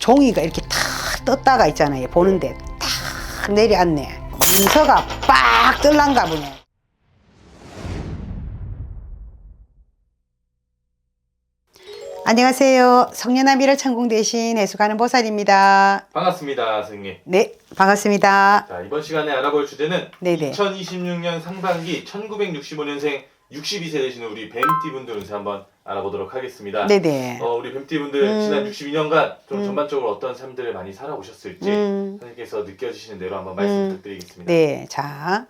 종이가 이렇게 탁 떴다가 있잖아요. 보는데 탁 내려앉네. 문서가 빡 뜰란가 보네. 안녕하세요. 성년아미를 천궁 대신 해수가는 보살입니다. 반갑습니다, 선생님. 네, 반갑습니다. 자, 이번 시간에 알아볼 주제는 네네. 2026년 상반기 1965년생 62세 되시는 우리 뱀띠 분들 운세 한번 알아보도록 하겠습니다. 네네. 어, 우리 뱀띠 분들 음. 지난 62년간 좀 음. 전반적으로 어떤 삶들을 많이 살아오셨을지 음. 선생님께서 느껴지시는 대로 한번 말씀 음. 부탁드리겠습니다. 네, 자,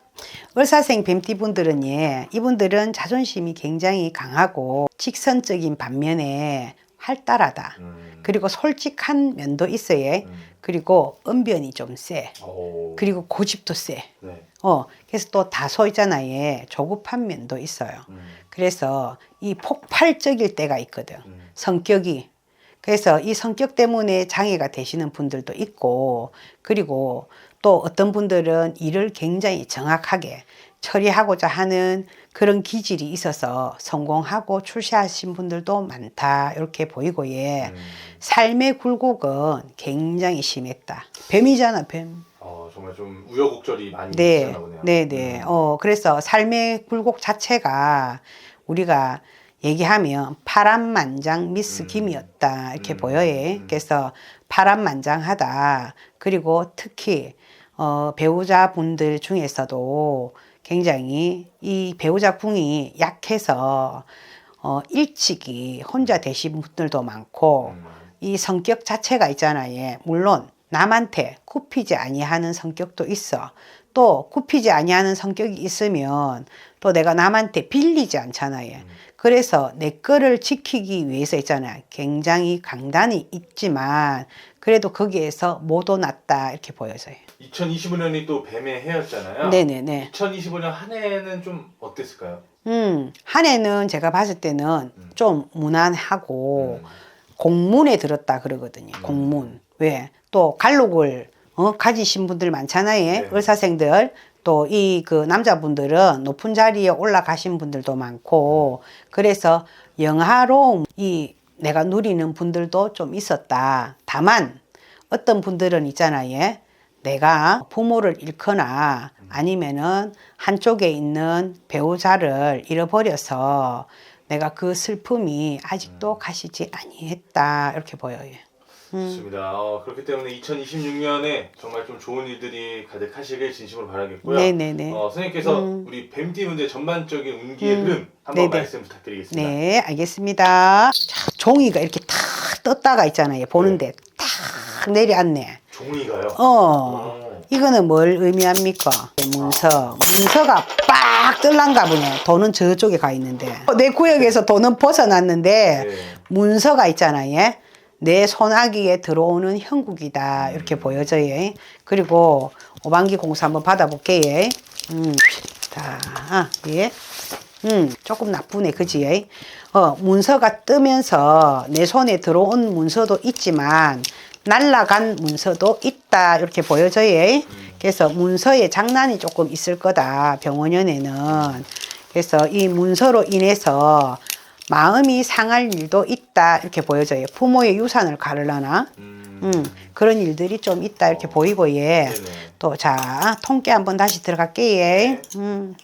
을사생 뱀띠 분들은 예, 이분들은 자존심이 굉장히 강하고 직선적인 반면에 활달하다. 음. 그리고 솔직한 면도 있어요. 음. 그리고 언변이 좀 세. 오. 그리고 고집도 세. 네. 어, 그래서 또 다소 있잖아요. 조급한 면도 있어요. 음. 그래서 이 폭발적일 때가 있거든. 음. 성격이. 그래서 이 성격 때문에 장애가 되시는 분들도 있고, 그리고 또 어떤 분들은 일을 굉장히 정확하게 처리하고자 하는 그런 기질이 있어서 성공하고 출세하신 분들도 많다. 이렇게 보이고, 예. 음. 삶의 굴곡은 굉장히 심했다. 뱀이잖아, 뱀. 어, 정말 좀 우여곡절이 많이 네, 있으나 보네요. 네, 네. 음. 어, 그래서 삶의 굴곡 자체가 우리가 얘기하면 파란만장 미스 음. 김이었다 이렇게 음, 보여요. 음. 그래서 파란만장하다. 그리고 특히 어, 배우자분들 중에서도 굉장히 이 배우자 궁이 약해서 어, 일찍이 혼자 되신 분들도 많고 음. 이 성격 자체가 있잖아요. 물론 남한테 굽히지 아니하는 성격도 있어. 또 굽히지 아니하는 성격이 있으면 또 내가 남한테 빌리지 않잖아요. 그래서 내 거를 지키기 위해서 있잖아요. 굉장히 강단이 있지만 그래도 거기에서 못 오났다 이렇게 보여져요. 2025년이 또 뱀의 해였잖아요. 네네네. 2025년 한 해는 좀 어땠을까요? 음, 한 해는 제가 봤을 때는 음. 좀 무난하고 음. 공문에 들었다 그러거든요. 음. 공문. 왜? 또 갈록을 어, 가지신 분들 많잖아요. 네. 의사생들. 또 이 그 남자분들은 높은 자리에 올라가신 분들도 많고 그래서 영화로움 이 내가 누리는 분들도 좀 있었다. 다만 어떤 분들은 있잖아요. 내가 부모를 잃거나 아니면은 한쪽에 있는 배우자를 잃어버려서 내가 그 슬픔이 아직도 가시지 아니했다 이렇게 보여요. 좋습니다. 어, 그렇기 때문에 2026년에 정말 좀 좋은 일들이 가득하시길 진심으로 바라겠고요. 네네네. 어, 선생님께서 음. 우리 뱀띠 분들 전반적인 운기의 음. 흐름 한번 네네. 말씀 부탁드리겠습니다. 네, 알겠습니다. 자, 종이가 이렇게 탁 떴다가 있잖아요. 보는데 탁 내려앉네. 종이가요. 어. 오. 이거는 뭘 의미합니까? 문서. 문서가 빡 뜰란가 보네. 돈은 저쪽에 가 있는데. 내 구역에서 돈은 벗어났는데 네. 문서가 있잖아 요. 내 손아귀에 들어오는 형국이다. 이렇게 음. 보여져요. 그리고 오반기 공수 한번 받아볼게요. 음, 자, 아, 예. 음, 조금 나쁘네, 그지? 어, 문서가 뜨면서 내 손에 들어온 문서도 있지만, 날라간 문서도 있다. 이렇게 보여져요. 그래서 문서에 장난이 조금 있을 거다. 병원연에는. 그래서 이 문서로 인해서 마음이 상할 일도 있다. 이렇게 보여져요. 부모의 유산을 가르려나? 음. 음, 그런 일들이 좀 있다. 이렇게 보이고, 예. 네네. 또, 자, 통깨 한번 다시 들어갈게요. 음.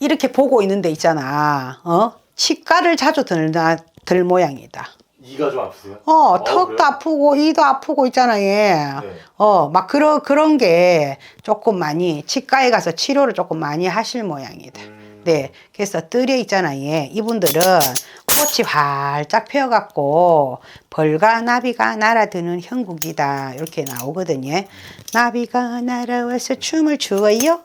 이렇게 보고 있는데 있잖아. 어? 치과를 자주 들나, 들 모양이다. 이가 좀 아프세요? 어, 턱도 그래요? 아프고, 이도 아프고 있잖아, 얘. 네. 어, 막 그런, 그런 게 조금 많이, 치과에 가서 치료를 조금 많이 하실 모양이다. 음. 네. 그래서 뜰에 있잖아, 얘. 이분들은 꽃이 활짝 피어갖고 벌과 나비가 날아드는 형국이다. 이렇게 나오거든요. 나비가 날아와서 춤을 추어요?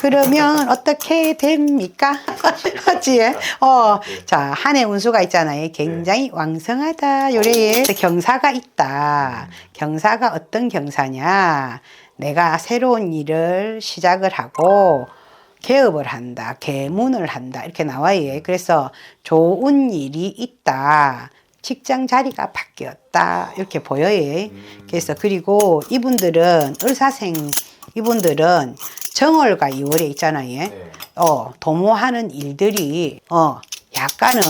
그러면 어떻게 됩니까? 하지? 어. 자, 한 해 운수가 있잖아요. 굉장히 왕성하다. 요래에 경사가 있다. 경사가 어떤 경사냐? 내가 새로운 일을 시작을 하고 개업을 한다, 개문을 한다 이렇게 나와요. 그래서 좋은 일이 있다. 직장 자리가 바뀌었다 이렇게 보여요. 그래서 그리고 이분들은 을사생 이분들은 정월과 2월에 있잖아요. 네. 어 도모하는 일들이 어 약간은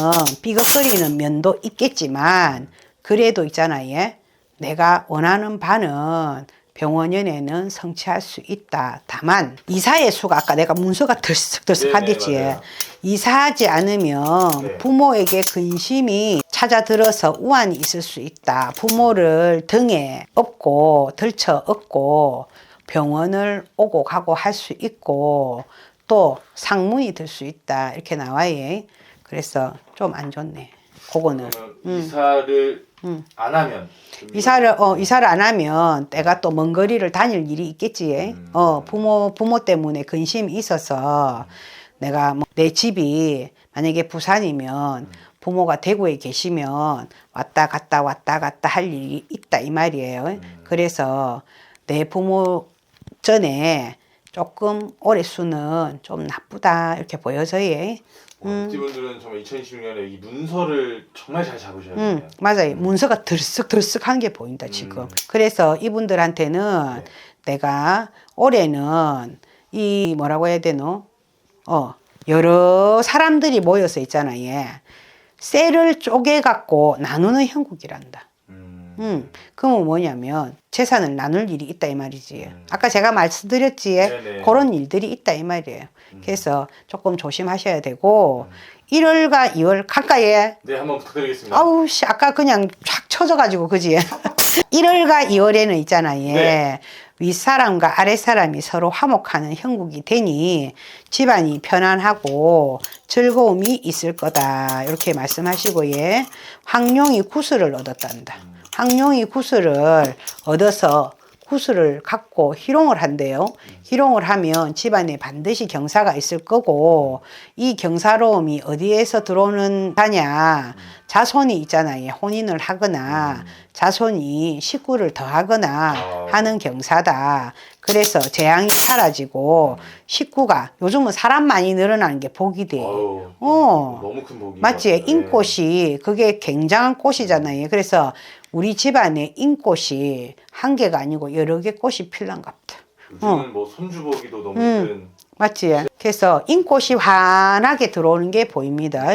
삐걱거리는 면도 있겠지만 그래도 있잖아요. 내가 원하는 바는 병원연애는 성취할 수 있다. 다만 이사의 수가 아까 내가 문서가 들썩들썩하겠지. 네네, 맞아요. 이사하지 않으면 네. 부모에게 근심이 찾아들어서 우환이 있을 수 있다. 부모를 등에 업고 들쳐 업고 병원을 오고 가고 할 수 있고 또 상문이 들 수 있다. 이렇게 나와요. 그래서 좀 안 좋네. 그거는. 그러면 이사를 안 하면 좀 음. 이사를 어 이사를 안 하면 내가 또 먼 거리를 다닐 일이 있겠지. 음. 어 부모 부모 때문에 근심이 있어서 내가 뭐 내 집이 만약에 부산이면 부모가 대구에 계시면 왔다 갔다 왔다 갔다 할 일이 있다 이 말이에요. 그래서 내 부모 전에 조금 올해 수는 좀 나쁘다 이렇게 보여져 요. 뱀띠분들은 정말 2026년에 이 문서를 정말 잘 잡으셔야 돼요. 음, 맞아요. 문서가 들썩들썩한 게 보인다, 지금. 그래서 이분들한테는 네. 내가 올해는 이 뭐라고 해야 되노? 어, 여러 사람들이 모여서 있잖아, 얘. 셀을 쪼개 갖고 나누는 형국이란다. 음. 음, 그러면 뭐냐면 재산을 나눌 일이 있다 이 말이지. 아까 제가 말씀드렸지. 네네. 그런 일들이 있다 이 말이에요. 그래서 조금 조심하셔야 되고 1월과 2월 가까이에 네, 한번 부탁드리겠습니다. 아우 씨 아까 그냥 쫙 쳐져가지고 그지? 1월과 2월에는 있잖아 예 네. 윗사람과 아랫사람이 서로 화목하는 형국이 되니 집안이 편안하고 즐거움이 있을 거다. 이렇게 말씀하시고 예 황룡이 구슬을 얻었단다. 황룡이 구슬을 얻어서 구슬을 갖고 희롱을 한대요. 희롱을 하면 집안에 반드시 경사가 있을 거고 이 경사로움이 어디에서 들어오는 다냐 자손이 있잖아요. 혼인을 하거나 자손이 식구를 더하거나 아. 하는 경사다. 그래서 재앙이 사라지고 식구가 요즘은 사람 많이 늘어나는 게 복이 돼. 아유, 어. 너무 큰 복이 맞지? 인꽃이 그게 굉장한 꽃이잖아요. 그래서 우리 집안에 인꽃이 한 개가 아니고 여러 개 꽃이 필란갑다. 요즘은 뭐 손주 보기도 너무 음. 큰 맞지? 그래서 인꽃이 환하게 들어오는 게 보입니다.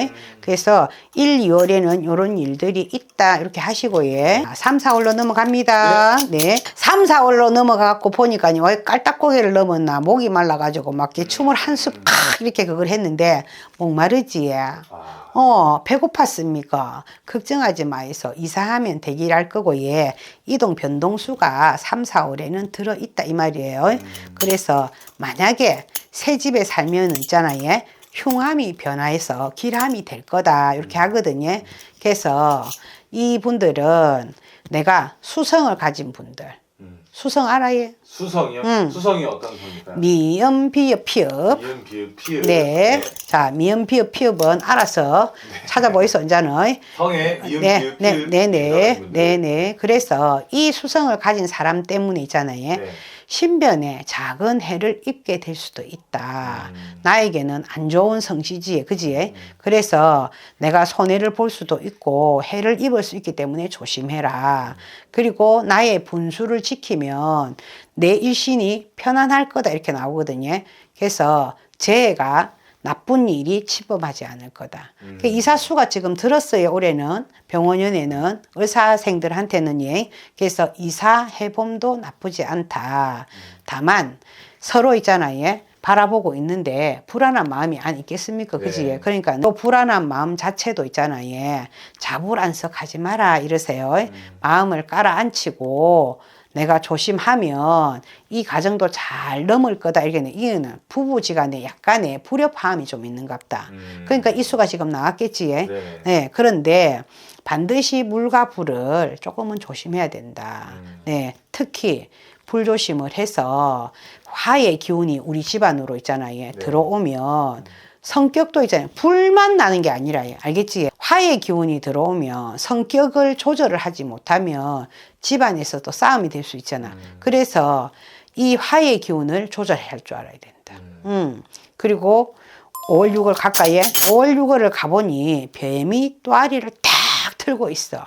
그래서 1, 2월에는 이런 일들이 있다. 이렇게 하시고, 예. 3, 4월로 넘어갑니다. 네. 3, 4월로 넘어가고 보니까, 왜 깔딱고개를 넘었나, 목이 말라가지고 막 이렇게 춤을 한숨 팍 이렇게 그걸 했는데, 목마르지. 아, 어, 배고팠습니까? 걱정하지 마이소. 이사하면 대기할 거고, 예. 이동 변동수가 3, 4월에는 들어있다, 이 말이에요. 그래서 만약에 새 집에 살면 있잖아요. 예. 흉함이 변화해서 길함이 될 거다. 이렇게 하거든요. 그래서 이분들은 내가 수성을 가진 분들. 음. 수성 알아요? 수성이요? 음. 수성이 어떤 성일까요? 미음, 비읍, 피읍. 미음, 비읍, 피읍. 네. 자, 미음, 비읍, 피읍은 알아서 찾아보이소, 이제는. 성에 미음, 네, 비읍, 네, 피읍. 네, 네, 분들. 네, 네. 그래서 이 수성을 가진 사람 때문에 있잖아요. 네. 신변에 작은 해를 입게 될 수도 있다. 음. 나에게는 안 좋은 성시지에, 그지? 그래서 내가 손해를 볼 수도 있고 해를 입을 수 있기 때문에 조심해라. 그리고 나의 분수를 지키면 내 일신이 편안할 거다 이렇게 나오거든요. 그래서 재해가 나쁜 일이 침범하지 않을 거다. 그 이사수가 지금 들었어요. 올해는 병원연에는 의사생들한테는 예. 그래서 이사 해봄도 나쁘지 않다. 다만 서로 있잖아요. 예. 바라보고 있는데 불안한 마음이 안 있겠습니까? 그지? 네. 그러니까 또 불안한 마음 자체도 있잖아요. 예. 자불안석하지 마라 이러세요. 마음을 깔아앉히고 내가 조심하면 이 가정도 잘 넘을 거다 이렇게 이거는 부부지간에 약간의 불협화음이 좀 있는갑다. 음. 그러니까 이수가 지금 나왔겠지. 예? 네. 네, 그런데 반드시 물과 불을 조금은 조심해야 된다. 음. 네, 특히 불조심을 해서 화의 기운이 우리 집안으로 있잖아요. 네. 들어오면 성격도 있잖아요. 불만 나는 게 아니라 알겠지? 화의 기운이 들어오면 성격을 조절을 하지 못하면 집안에서도 싸움이 될 수 있잖아. 그래서 이 화의 기운을 조절할 줄 알아야 된다. 음. 그리고 5월 6월 가까이에 5월 6월을 가보니 뱀이 또아리를 탁 틀고 있어.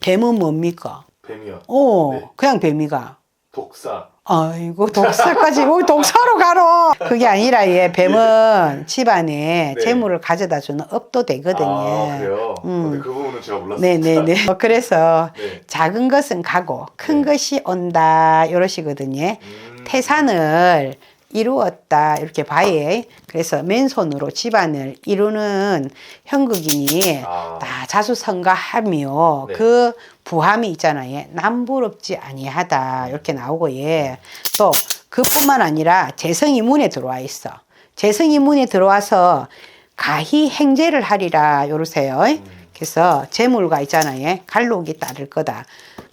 뱀은 뭡니까? 뱀이요. 어, 네. 그냥 뱀이가. 독사. 아이고 독서까지 뭐 독서로 가로 그게 아니라 예 뱀은 집안에 네. 재물을 가져다 주는 업도 되거든요. 아, 그래요? 음. 근데 그 부분은 제가 몰랐어요. 네네네. 어, 그래서 네. 작은 것은 가고 큰 네. 것이 온다 이러시거든요. 음. 태산을 이루었다 이렇게 봐예. 그래서 맨손으로 집안을 이루는 형극인이 아. 다 자수성가하며 네. 그 부함이 있잖아요. 남부럽지 아니하다 이렇게 나오고 예. 또 그뿐만 아니라 재성이 문에 들어와 있어. 재성이 문에 들어와서 가히 행제를 하리라 요러세요. 그래서 재물가 있잖아요. 갈록이 따를 거다.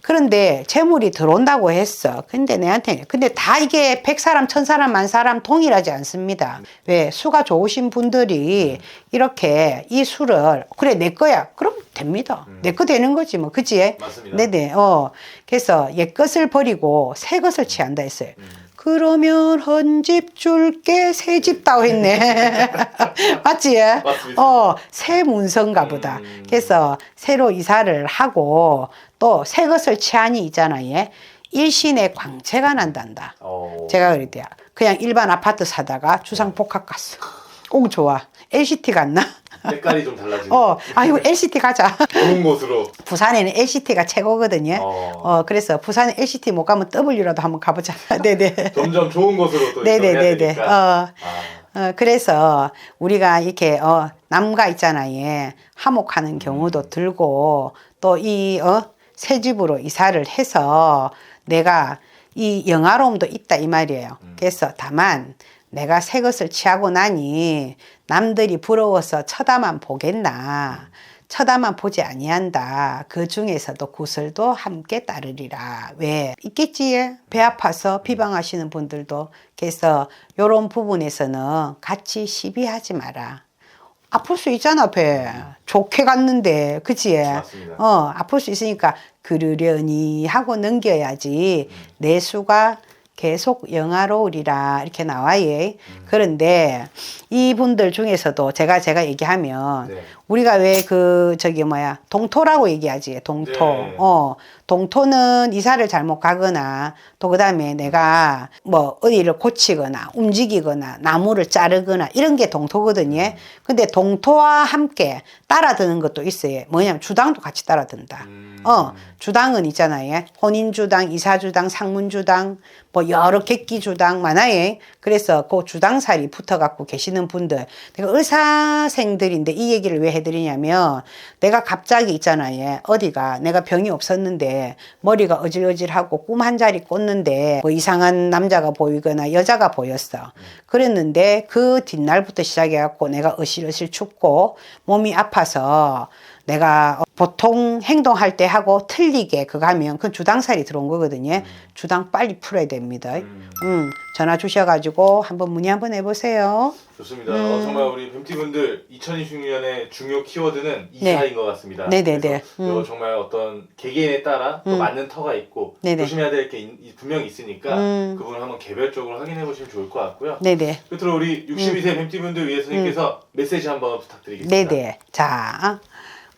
그런데 재물이 들어온다고 했어. 근데 내한테 근데 다 이게 백 사람, 천 사람, 만 사람 동일하지 않습니다. 왜 수가 좋으신 분들이 이렇게 이 수를 그래 내 거야. 그럼 됩니다. 내 거 되는 거지 뭐, 그치? 맞습니다. 네네. 어 그래서 옛 것을 버리고 새 것을 취한다 했어요. 그러면 헌 집 줄게 새 집 따오 했네. 맞지? 맞습니다. 어, 새 문서인가 보다. 음. 그래서 새로 이사를 하고 또 새 것을 취하니 있잖아요. 일신의 광채가 난단다. 어. 제가 그랬대요. 그냥 일반 아파트 사다가 주상복합 갔어. 오, 좋아. LCT 갔나? 색깔이 좀 달라지는 어, 아이고, LCT 가자. 좋은 곳으로. 부산에는 LCT가 최고거든요. 어. 어, 그래서 부산에 LCT 못 가면 W라도 한번 가보자. 네네. 점점 좋은 곳으로 또 네네네네. 되니까. 어, 아. 어, 그래서 우리가 이렇게, 어, 남가 있잖아요. 하목하는 경우도 들고, 또 이, 어, 새 집으로 이사를 해서 내가 이 영화로움도 있다 이 말이에요. 그래서 다만 내가 새 것을 취하고 나니 남들이 부러워서 쳐다만 보겠나. 쳐다만 보지 아니한다. 그 중에서도 구슬도 함께 따르리라. 왜? 있겠지. 배 아파서 비방하시는 분들도. 그래서 요런 부분에서는 같이 시비하지 마라. 아플 수 있잖아, 배. 좋게 갔는데. 그치? 맞습니다. 어, 아플 수 있으니까 그러려니 하고 넘겨야지. 내 수가 계속 영화로우리라 이렇게 나와요. 그런데 이분들 중에서도 제가 제가 얘기하면 네. 우리가 왜 그 저기 뭐야 동토라고 얘기하지? 동토. 네. 어 동토는 이사를 잘못 가거나 또 그다음에 내가 뭐 어디를 고치거나 움직이거나 나무를 자르거나 이런 게 동토거든요. 근데 동토와 함께 따라드는 것도 있어요. 뭐냐면 주당도 같이 따라든다. 음. 어 주당은 있잖아요. 혼인주당 이사주당 상문주당 뭐 여러 객기주당 많아요. 그래서 그 주당살이 붙어갖고 계시는 분들. 내가 의사생들인데 이 얘기를 왜 해드리냐면 내가 갑자기 있잖아 요. 어디가? 내가 병이 없었는데 머리가 어질어질하고 꿈 한 자리 꿨는데 뭐 이상한 남자가 보이거나 여자가 보였어. 그랬는데 그 뒷날부터 시작해갖고 내가 어실어실 춥고 몸이 아파서 내가 보통 행동할 때 하고 틀리게 그거 하면 그 주당살이 들어온 거거든요. 주당 빨리 풀어야 됩니다. 음. 음, 전화 주셔가지고 한번 문의 한번 해보세요. 좋습니다. 음. 어, 정말 우리 뱀티분들 2026년의 중요 키워드는 이사인 것 같습니다. 네. 네네네. 음. 정말 어떤 개개인에 따라 또 음. 맞는 터가 있고 네네. 조심해야 될 게 분명히 있으니까 음. 그 부분을 한번 개별적으로 확인해 보시면 좋을 것 같고요. 네네. 끝으로 우리 62세 뱀티분들 위해 선생님께서 메시지 한번 부탁드리겠습니다. 음. 네네. 자,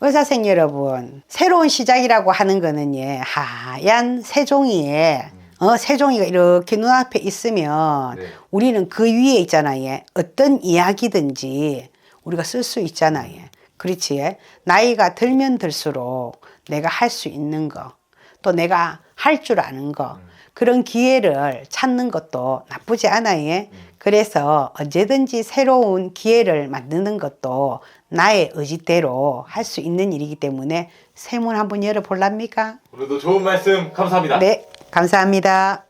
의사생 여러분, 새로운 시작이라고 하는 거는요, 하얀 새종이에, 어, 새종이가 이렇게 눈앞에 있으면 네. 우리는 그 위에 있잖아요. 어떤 이야기든지 우리가 쓸 수 있잖아요. 그렇지? 나이가 들면 들수록 내가 할 수 있는 거, 또 내가 할 줄 아는 거, 그런 기회를 찾는 것도 나쁘지 않아요. 그래서 언제든지 새로운 기회를 만드는 것도 나의 의지대로 할 수 있는 일이기 때문에 세문 한번 열어볼랍니까? 오늘도 좋은 말씀 감사합니다. 네, 감사합니다.